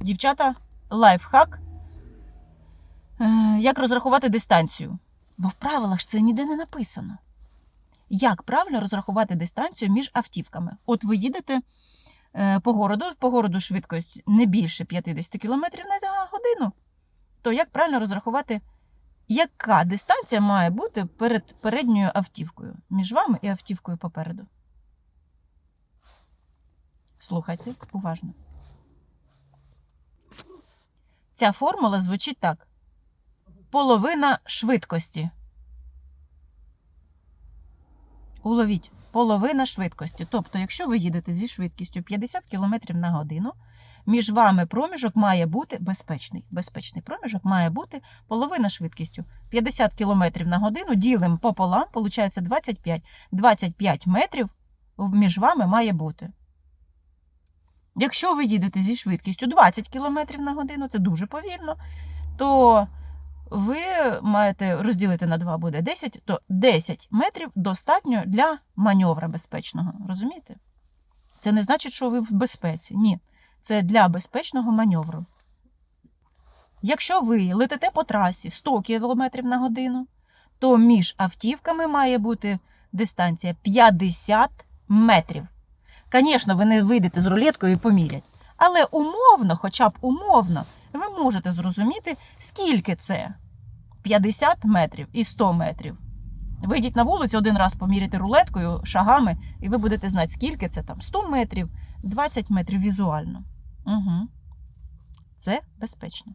Дівчата, лайфхак. Е, Як розрахувати дистанцію? Бо в правилах ж це ніде не написано. Як правильно розрахувати дистанцію між автівками? От ви їдете е, по городу, по городу швидкість не більше 50 км на годину. То як правильно розрахувати, яка дистанція має бути перед передньою автівкою, між вами і автівкою попереду? Слухайте уважно. Ця формула звучить так: половина швидкості. Уловіть, половина швидкості. Тобто, якщо ви їдете зі швидкістю 50 км на годину, між вами проміжок має бути безпечний. Безпечний проміжок має бути половина швидкістю. 50 км на годину ділимо пополам, виходить 25. 25 метрів між вами має бути. Якщо ви їдете зі швидкістю 20 км на годину, це дуже повільно, то ви маєте розділити на 2 буде 10, то 10 метрів достатньо для маневра безпечного. Розумієте? Це не значить, що ви в безпеці. Ні. Це для безпечного маневру. Якщо ви летите по трасі 100 км на годину, то між автівками має бути дистанція 50 метрів. Звісно, ви не вийдете з рулеткою і помірять. Але умовно, хоча б умовно, ви можете зрозуміти, скільки це 50 метрів і 100 метрів. Вийдіть на вулицю один раз поміряйте рулеткою, шагами, і ви будете знати, скільки це там 100 метрів, 20 метрів візуально. Угу. Це безпечно.